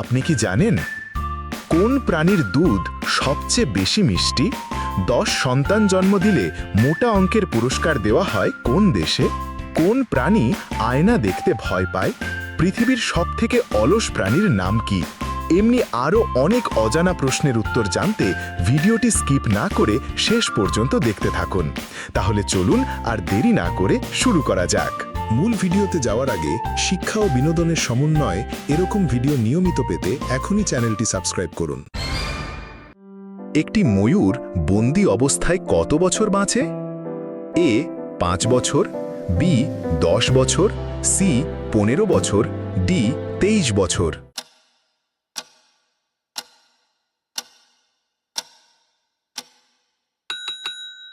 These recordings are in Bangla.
আপনি কি জানেন কোন প্রাণীর দুধ সবচেয়ে বেশি মিষ্টি? দশ সন্তান জন্ম দিলে মোটা অঙ্কের পুরস্কার দেওয়া হয় কোন দেশে? কোন প্রাণী আয়না দেখতে ভয় পায়? পৃথিবীর সবথেকে অলস প্রাণীর নাম কি? এমনি আরও অনেক অজানা প্রশ্নের উত্তর জানতে ভিডিওটি স্কিপ না করে শেষ পর্যন্ত দেখতে থাকুন। তাহলে চলুন আর দেরি না করে শুরু করা যাক। মূল ভিডিওতে যাওয়ার আগে শিক্ষা ও বিনোদনের সমন্বয়ে এরকম ভিডিও নিয়মিত পেতে এখনই চ্যানেলটি সাবস্ক্রাইব করুন। একটি ময়ূর বন্দি অবস্থায় কত বছর বাঁচে? এ, পাঁচ বছর, বি, দশ বছর, সি, পনেরো বছর ডি তেইশ বছর।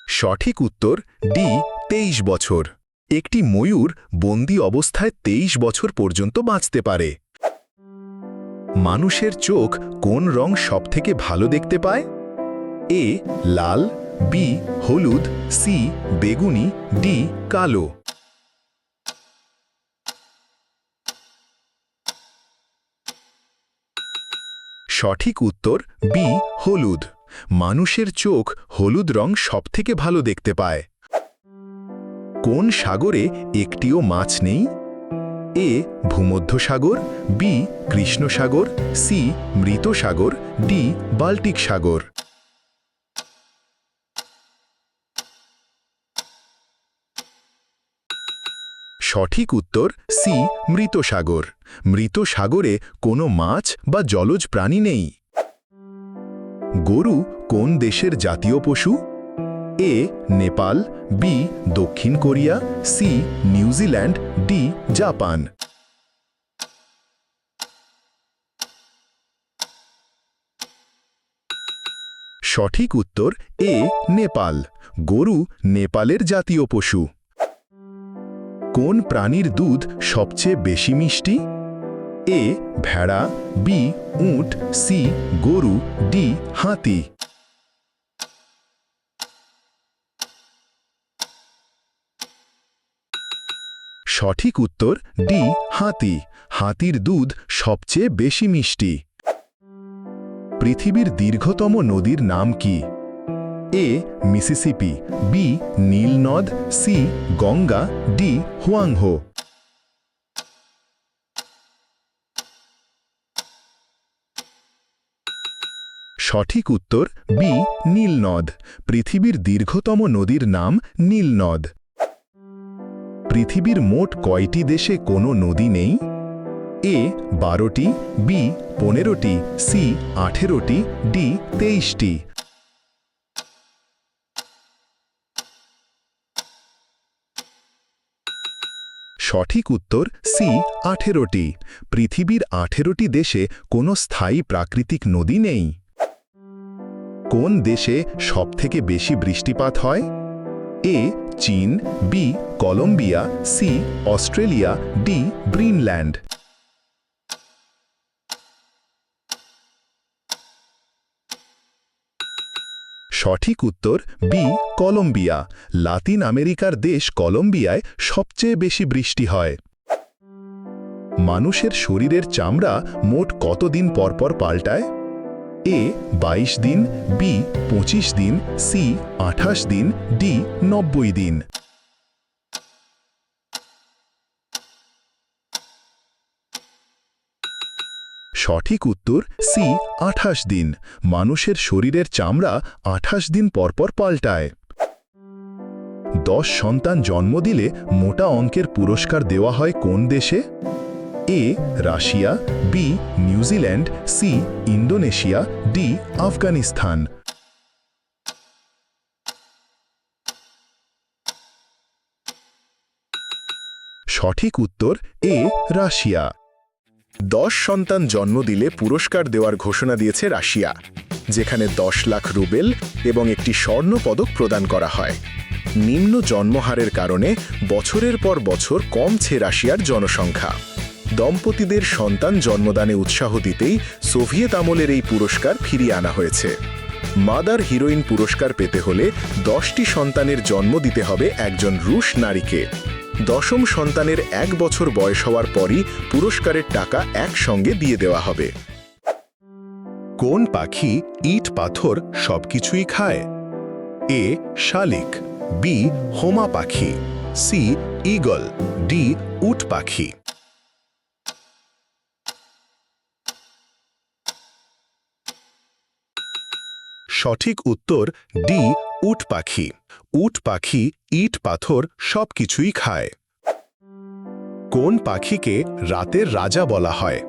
সঠিক উত্তর ডি তেইশ বছর। একটি ময়ূর বন্দি অবস্থায় তেইশ বছর পর্যন্ত বাঁচতে পারে। মানুষের চোখ কোন রং সবথেকে ভালো দেখতে পায়? এ, লাল, বি, হলুদ, সি, বেগুনি, ডি, কালো। সঠিক উত্তর, বি, হলুদ। মানুষের চোখ হলুদ রং সবথেকে ভালো দেখতে পায়। কোন সাগরে একটিও মাছ নেই? এ ভূমধ্য সাগর বি কৃষ্ণ সাগর সি মৃত সাগর ডি, বাল্টিক সাগর। সঠিক উত্তর, সি মৃত সাগর মৃত সাগরে কোনো মাছ বা জলজ প্রাণী নেই। গরু কোন দেশের জাতীয় পশু? এ, নেপাল, বি, দক্ষিণ Korea, C, New Zealand, D, Japan. সঠিক উত্তর, এ, নেপাল। গরু নেপালের জাতীয় পশু। কোন প্রাণীর দুধ সবচেয়ে বেশি মিষ্টি? এ, ভেড়া, বি, উট, সি, গরু, ডি, হাতি। সঠিক উত্তর ডি, হাতি। হাতির দুধ সবচেয়ে বেশি মিষ্টি। পৃথিবীর দীর্ঘতম নদীর নাম কি? এ, মিসিসিপি, বি নীল নদ সি, গঙ্গা, ডি, হুয়াংহো। সঠিক উত্তর বি নীল নদ পৃথিবীর দীর্ঘতম নদীর নাম নীল নদ পৃথিবীর মোট কয়টি দেশে কোনো নদী নেই? এ, বারোটি, বি, পনেরোটি, সি, আঠেরোটি, ডি, তেইশটি। সঠিক উত্তর, সি, আঠেরোটি। পৃথিবীর আঠেরোটি দেশে কোনো স্থায়ী প্রাকৃতিক নদী নেই। কোন দেশে সবথেকে বেশি বৃষ্টিপাত হয়? এ, চীন, B, Colombia, C, Australia, D, Greenland. সঠিক উত্তর, বি, কলম্বিয়া। লাতিন আমেরিকার দেশ কলম্বিয়ায় সবচেয়ে বেশি বৃষ্টি হয়। মানুষের শরীরের চামড়া মোট কতদিন পরপর পাল্টায়? এ ২২ দিন, বি ২৫ দিন, সি আঠাশ দিন, ডি নব্বই দিন। সঠিক উত্তর, সি আঠাশ দিন। মানুষের শরীরের চামড়া আঠাশ দিন পরপর পাল্টায়। দশ সন্তান জন্ম দিলে মোটা অঙ্কের পুরস্কার দেওয়া হয় কোন দেশে? A, Russia, B, New Zealand, C, Indonesia, D, Afghanistan. সঠিক উত্তর, এ, রাশিয়া। দশ সন্তান জন্ম দিলে পুরস্কার দেওয়ার ঘোষণা দিয়েছে রাশিয়া, যেখানে দশ লাখ রুবেল এবং একটি স্বর্ণ পদক প্রদান করা হয়। নিম্ন জন্মহারের কারণে বছরের পর বছর কমছে রাশিয়ার জনসংখ্যা। দম্পতিদের সন্তান জন্মদানে উৎসাহ দিতেই সোভিয়েত আমলের এই পুরস্কার ফিরিয়ে আনা হয়েছে। মাদার হিরোইন পুরস্কার পেতে হলে দশটি সন্তানের জন্ম দিতে হবে একজন রুশ নারীকে। দশম সন্তানের এক বছর বয়স হওয়ার পরই পুরস্কারের টাকা একসঙ্গে দিয়ে দেওয়া হবে। কোন পাখি, ইট, পাথর সবকিছুই খায়? এ, শালিক, বি, হোমা পাখি, সি, ঈগল, ডি, উট পাখি। সঠিক উত্তর ডি, উট পাখি। উট পাখি, ইট পাথর সবকিছুই খায়। কোন পাখিকে রাতের রাজা বলা হয়?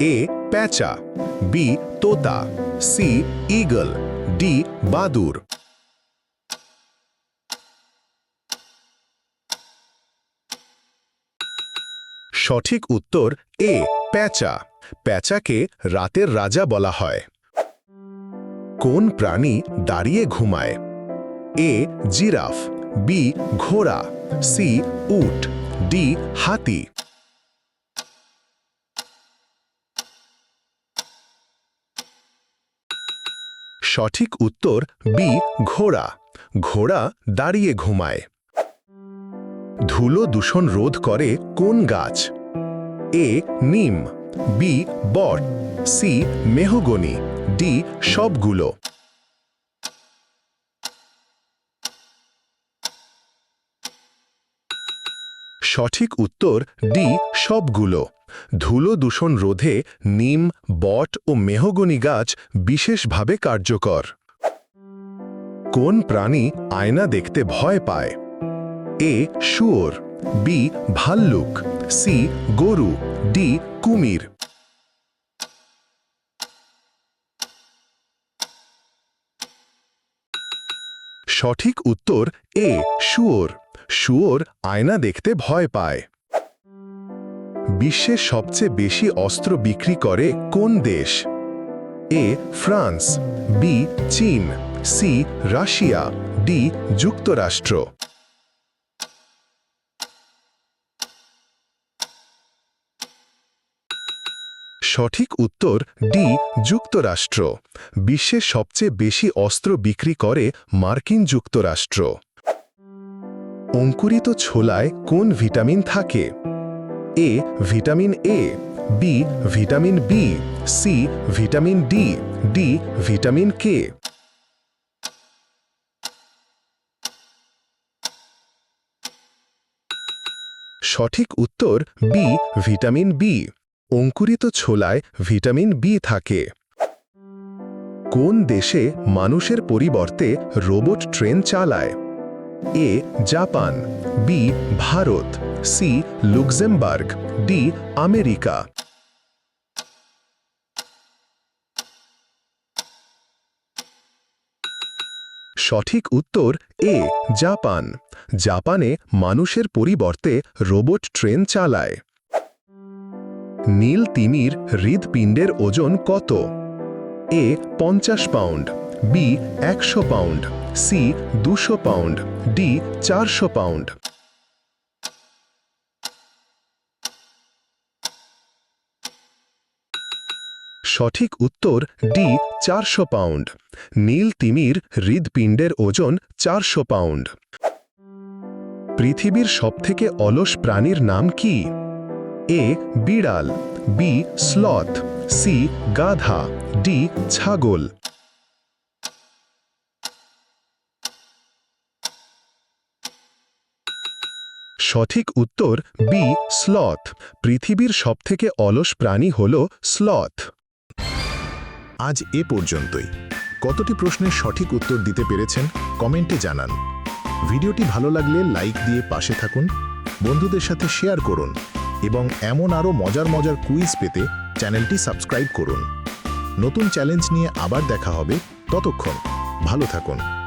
এ, প্যাঁচা, বি, তোতা, সি ঈগল ডি, বাদুর। সঠিক উত্তর এ, প্যাঁচা। প্যাঁচাকে রাতের রাজা বলা হয়। কোন প্রাণী দাঁড়িয়ে ঘুমায়? এ, জিরাফ, বি, ঘোড়া, সি, উট, ডি, হাতি। সঠিক উত্তর, বি, ঘোড়া। ঘোড়া দাঁড়িয়ে ঘুমায়। ধুলো দূষণ রোধ করে কোন গাছ? এ, নিম। বি বট। C mahogany. ডি সবগুলো। সঠিক উত্তর ডি সবগুলো। ধুলো দূষণ রোধে নিম, বট ও মেহগনি গাছ বিশেষভাবে কার্যকর। কোন প্রাণী আয়না দেখতে ভয় পায়? এ শুয়োর। বি ভাল্লুক। সি গরু। ডি কুমির। সঠিক উত্তর এ, শুয়োর। শুয়োর আয়না দেখতে ভয় পায়। বিশ্বের সবচেয়ে বেশি অস্ত্র বিক্রি করে কোন দেশ? A, France. বি, চীন। C, Russia. ডি, যুক্তরাষ্ট্র। সঠিক উত্তর ডি, যুক্তরাষ্ট্র। বিশ্বের সবচেয়ে বেশি অস্ত্র বিক্রি করে মার্কিন যুক্তরাষ্ট্র। অঙ্কুরিত ছোলায় কোন ভিটামিন থাকে? A, vitamin A, B, vitamin B, C, vitamin D D vitamin K. সঠিক উত্তর বি, ভিটামিন বি। অঙ্কুরিত ছোলায় ভিটামিন বি থাকে। কোন দেশে মানুষের পরিবর্তে রোবট ট্রেন চালায়? A, Japan, B, Bharat, C, Luxembourg, D, America. সঠিক উত্তর, এ, জাপান। জাপানে মানুষের পরিবর্তে রোবট ট্রেন চালায়। নীল তিমির হৃদপিণ্ডের ওজন কত? এ, পঞ্চাশ পাউন্ড, বি, একশো পাউন্ড, সি, দুশো পাউন্ড, ডি, চারশো পাউন্ড। সঠিক উত্তর, ডি, চারশো পাউন্ড, নীল তিমির হৃদপিণ্ডের ওজন চারশো পাউন্ড। পৃথিবীর সবথেকে অলস প্রাণীর নাম কি? এ বিড়াল বি স্লথ সি গাধা ডি ছাগল। সঠিক উত্তর বি স্লথ পৃথিবীর সবথেকে অলস প্রাণী হল স্লথ আজ এ পর্যন্তই। কতটি প্রশ্নের সঠিক উত্তর দিতে পেরেছেন কমেন্টে জানান। ভিডিওটি ভালো লাগলে লাইক দিয়ে পাশে থাকুন। বন্ধুদের সাথে শেয়ার করুন। এবং এমন আরও মজার মজার কুইজ পেতে চ্যানেলটি সাবস্ক্রাইব করুন। নতুন চ্যালেঞ্জ নিয়ে আবার দেখা হবে। ততক্ষণ ভালো থাকুন।